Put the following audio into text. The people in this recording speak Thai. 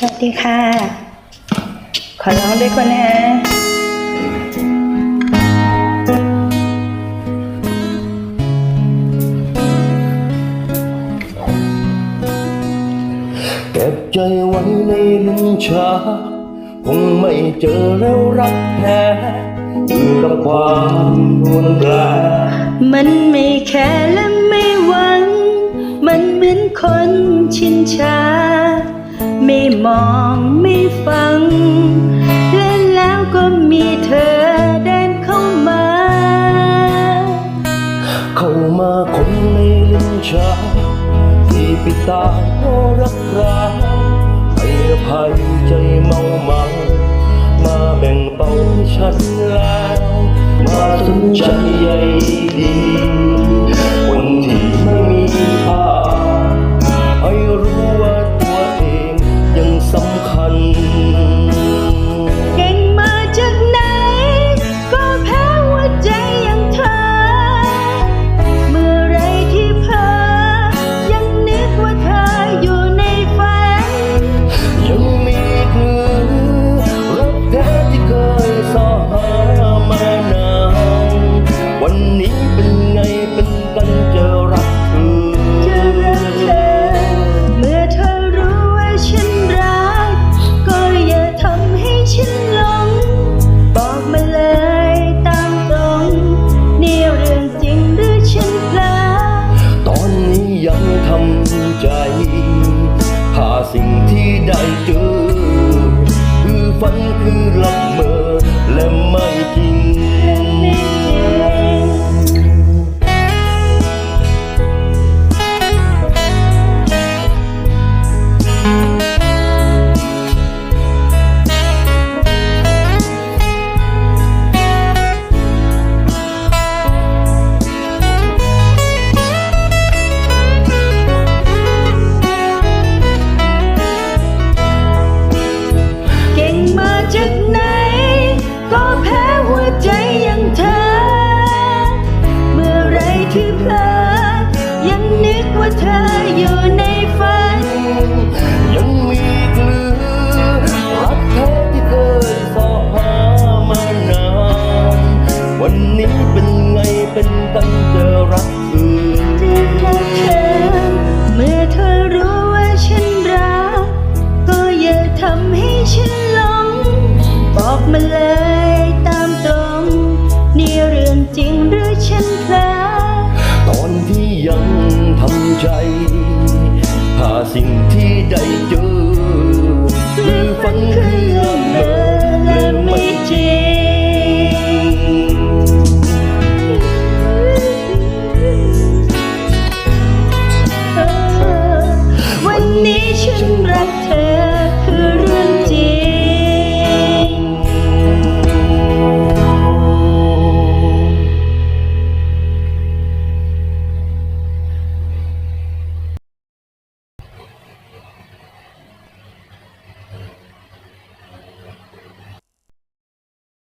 สวัสดีค่ะ ขอร้องด้วยคนนะเก็บใจไว้ในลิ้นชา คงไม่เจอแล้วรักแท้อยู่กับความรุนแรงมันไม่แค่และไม่หวัง มันเหมือนคนชินชา ไม่มองไม่ฟัง และแล้วก็มีเธอเดินเข้ามา เข้ามาคนในลิ้นชาที่ปิดตาก็รักราให้อภัยใจเมาเมามาแบ่งเบาฉันแล้วมาสนใจใหญ่